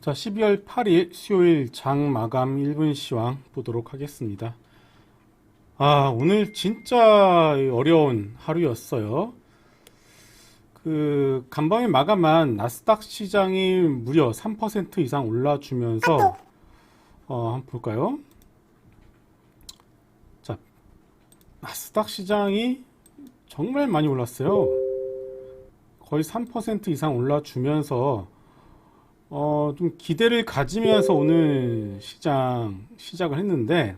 자, 12월 8일 수요일 장 마감 1분 시황 보도록 하겠습니다. 아, 오늘 진짜 어려운 하루였어요. 그 간밤에 마감한 나스닥 시장이 무려 3% 이상 올라주면서 어, 한번 볼까요? 자, 나스닥 시장이 정말 많이 올랐어요. 거의 3% 이상 올라주면서 어, 좀 기대를 가지면서 오늘 시장 시작을 했는데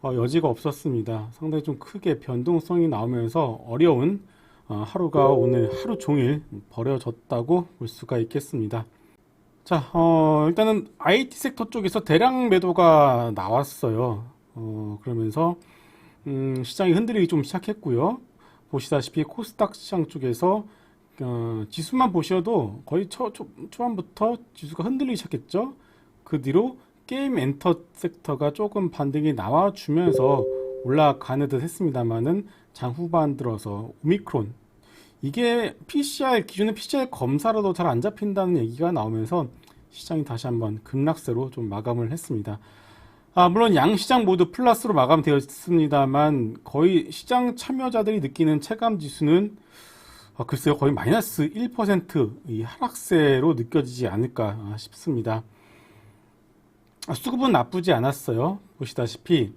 어, 여지가 없었습니다. 상당히 좀 크게 변동성이 나오면서 어려운 어, 하루가 오늘 하루 종일 벌어졌다고 볼 수가 있겠습니다. 자, 어, 일단은 IT 섹터 쪽에서 대량 매도가 나왔어요. 어, 그러면서 음, 시장이 흔들리기 좀 시작했고요. 보시다시피 코스닥 시장 쪽에서 어, 지수만 보셔도 거의 초, 초, 초반부터 지수가 흔들리기 시작했죠. 그 뒤로 게임 엔터 섹터가 조금 반등이 나와주면서 올라가는 듯 했습니다만은 장 후반 들어서 오미크론 이게 PCR 기존의 PCR 검사라도 잘 안 잡힌다는 얘기가 나오면서 시장이 다시 한번 급락세로 좀 마감을 했습니다. 아, 물론 양 시장 모두 플러스로 마감되었습니다만 거의 시장 참여자들이 느끼는 체감 지수는 아, 글쎄요 거의 마이너스 1%이 하락세로 느껴지지 않을까 싶습니다. 아, 수급은 나쁘지 않았어요. 보시다시피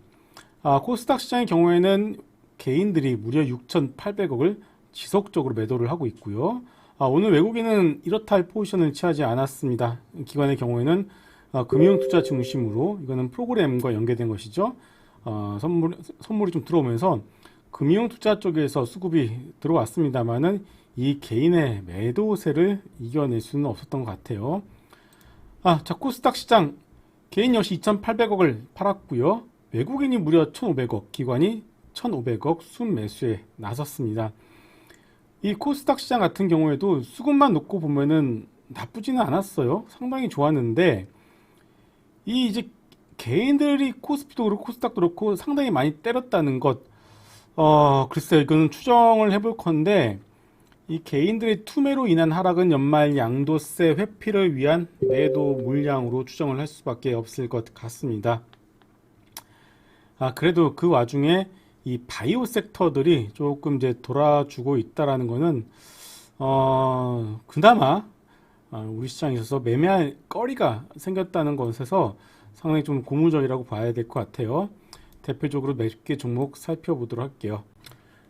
아, 코스닥 시장의 경우에는 개인들이 무려 6,800억을 지속적으로 매도를 하고 있고요. 아, 오늘 외국인은 이렇다 할 포지션을 취하지 않았습니다. 기관의 경우에는 아, 금융투자 중심으로 이거는 프로그램과 연계된 것이죠. 어, 선물, 선물이 좀 들어오면서 금융 투자 쪽에서 수급이 들어왔습니다만은 이 개인의 매도세를 이겨낼 수는 없었던 것 같아요. 아, 자, 코스닥 시장 개인 역시 2,800억을 팔았고요. 외국인이 무려 1,500억, 기관이 1,500억 순매수에 나섰습니다. 이 코스닥 시장 같은 경우에도 수급만 놓고 보면은 나쁘지는 않았어요. 상당히 좋았는데 이 이제 개인들이 코스피도 그렇고 코스닥도 그렇고 상당히 많이 때렸다는 것, 어 글쎄요 이거는 추정을 해볼 건데 이 개인들의 투매로 인한 하락은 연말 양도세 회피를 위한 매도 물량으로 추정을 할 수밖에 없을 것 같습니다. 아 그래도 그 와중에 이 바이오 섹터들이 조금 이제 돌아주고 있다라는 거는 어 그나마 아, 우리 시장에 있어서 매매할 거리가 생겼다는 것에서 상당히 좀 고무적이라고 봐야 될 것 같아요. 대표적으로 몇 개 종목 살펴보도록 할게요.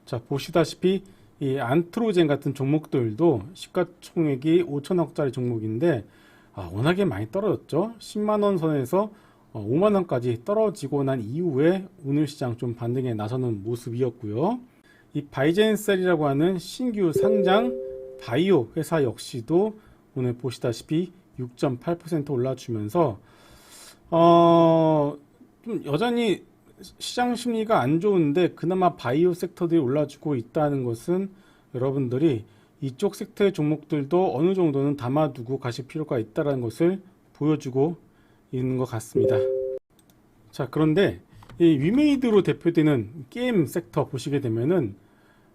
자, 보시다시피 이 안트로젠 같은 종목들도 시가총액이 5천억짜리 종목인데 아, 워낙에 많이 떨어졌죠. 10만 원 선에서 5만 원까지 떨어지고 난 이후에 오늘 시장 좀 반등에 나서는 모습이었고요. 이 바이젠셀이라고 하는 신규 상장 바이오 회사 역시도 오늘 보시다시피 6.8% 올라주면서 어, 좀 여전히 시장 심리가 안 좋은데 그나마 바이오 섹터들이 올라주고 있다는 것은 여러분들이 이쪽 섹터의 종목들도 어느 정도는 담아두고 가실 필요가 있다는 것을 보여주고 있는 것 같습니다. 자, 그런데 이 위메이드로 대표되는 게임 섹터 보시게 되면은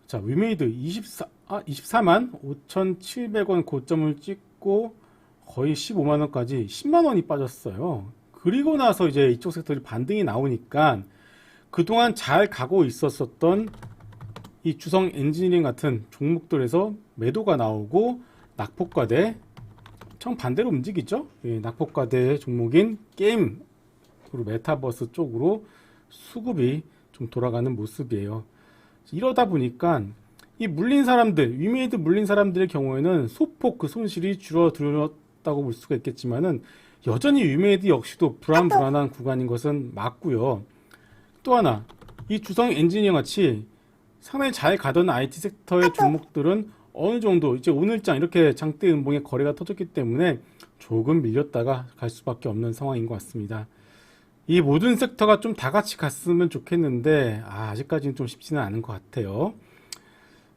자, 위메이드 24, 아, 24만 5,700원 고점을 찍고 거의 15만 원까지 10만 원이 빠졌어요. 그리고 나서 이제 이쪽 섹터들이 반등이 나오니까 그동안 잘 가고 있었었던 이 주성 엔지니어링 같은 종목들에서 매도가 나오고 낙폭과대 정반대로 움직이죠. 예, 낙폭과대 종목인 게임 그리고 메타버스 쪽으로 수급이 좀 돌아가는 모습이에요. 이러다 보니까 이 물린 사람들, 위메이드 물린 사람들의 경우에는 소폭 그 손실이 줄어들었 다고 볼 수가 있겠지만은 여전히 위메이드 역시도 불안불안한 구간인 것은 맞고요. 또 하나, 이 주성 엔지니어 같이 상당히 잘 가던 IT 섹터의 종목들은 어느 정도 이제 오늘장 이렇게 장대 음봉의 거래가 터졌기 때문에 조금 밀렸다가 갈 수밖에 없는 상황인 것 같습니다. 이 모든 섹터가 좀 다 같이 갔으면 좋겠는데 아, 아직까지는 좀 쉽지는 않은 것 같아요.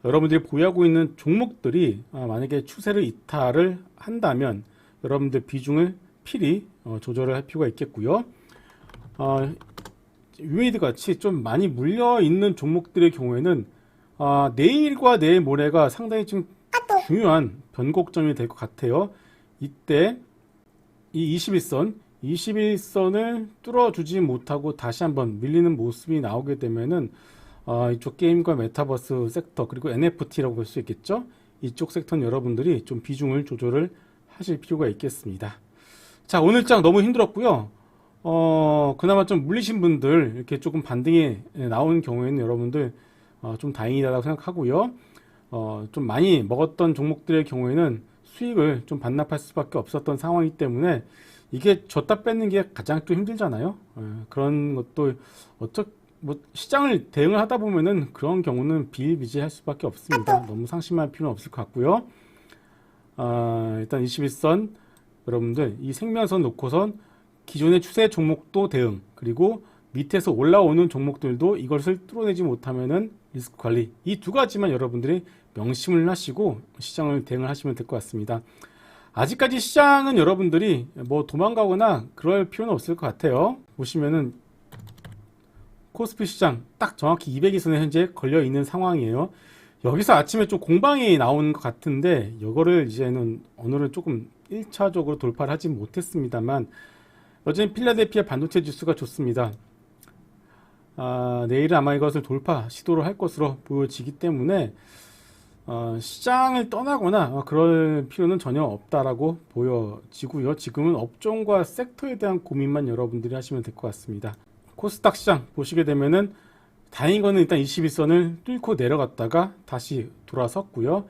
여러분들이 보유하고 있는 종목들이 아, 만약에 추세를 이탈을 한다면 여러분들 비중을 필히 어, 조절을 할 필요가 있겠고요. 어, 유메이드 같이 좀 많이 물려 있는 종목들의 경우에는 아, 내일과 내일 모레가 상당히 좀 중요한 변곡점이 될 것 같아요. 이때 이 21선, 21선을 뚫어주지 못하고 다시 한번 밀리는 모습이 나오게 되면은 어, 이쪽 게임과 메타버스 섹터 그리고 NFT라고 볼 수 있겠죠. 이쪽 섹터는 여러분들이 좀 비중을 조절을 하실 필요가 있겠습니다. 자, 오늘 장 너무 힘들었고요. 어, 그나마 좀 물리신 분들 이렇게 조금 반등이 나오는 경우에는 여러분들 어, 좀 다행이다라고 생각하고요. 어, 좀 많이 먹었던 종목들의 경우에는 수익을 좀 반납할 수밖에 없었던 상황이기 때문에 이게 줬다 뺏는 게 가장 또 힘들잖아요. 예, 그런 것도 어쩌 뭐 시장을 대응을 하다 보면은 그런 경우는 비일비재할 수밖에 없습니다. 너무 상심할 필요는 없을 것 같고요. 아, 일단 21선 여러분들 이 생명선 놓고선 기존의 추세 종목도 대응 그리고 밑에서 올라오는 종목들도 이것을 뚫어내지 못하면은 리스크 관리 이 두 가지만 여러분들이 명심을 하시고 시장을 대응을 하시면 될 것 같습니다. 아직까지 시장은 여러분들이 뭐 도망가거나 그럴 필요는 없을 것 같아요. 보시면은 코스피 시장 딱 정확히 200일선에 현재 걸려 있는 상황이에요. 여기서 아침에 좀 공방이 나온 것 같은데 이거를 이제는 오늘은 조금 1차적으로 돌파를 하지 못했습니다만 여전히 필라델피아 반도체 지수가 좋습니다. 아, 내일은 아마 이것을 돌파 시도를 할 것으로 보여지기 때문에 어, 시장을 떠나거나 어, 그럴 필요는 전혀 없다라고 보여지고요. 지금은 업종과 섹터에 대한 고민만 여러분들이 하시면 될 것 같습니다. 코스닥 시장 보시게 되면은 다행인 거는 일단 21선을 뚫고 내려갔다가 다시 돌아섰고요.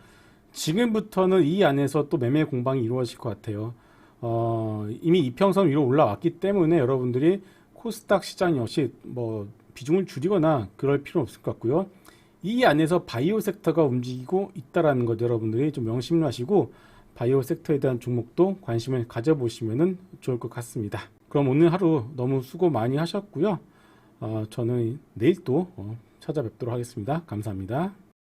지금부터는 이 안에서 또 매매 공방이 이루어질 것 같아요. 어, 이미 이평선 위로 올라왔기 때문에 여러분들이 코스닥 시장 역시 뭐 비중을 줄이거나 그럴 필요는 없을 것 같고요. 이 안에서 바이오 섹터가 움직이고 있다라는 것 여러분들이 좀 명심을 하시고 바이오 섹터에 대한 종목도 관심을 가져보시면 좋을 것 같습니다. 그럼 오늘 하루 너무 수고 많이 하셨고요. 어, 저는 내일 또 어, 찾아뵙도록 하겠습니다. 감사합니다.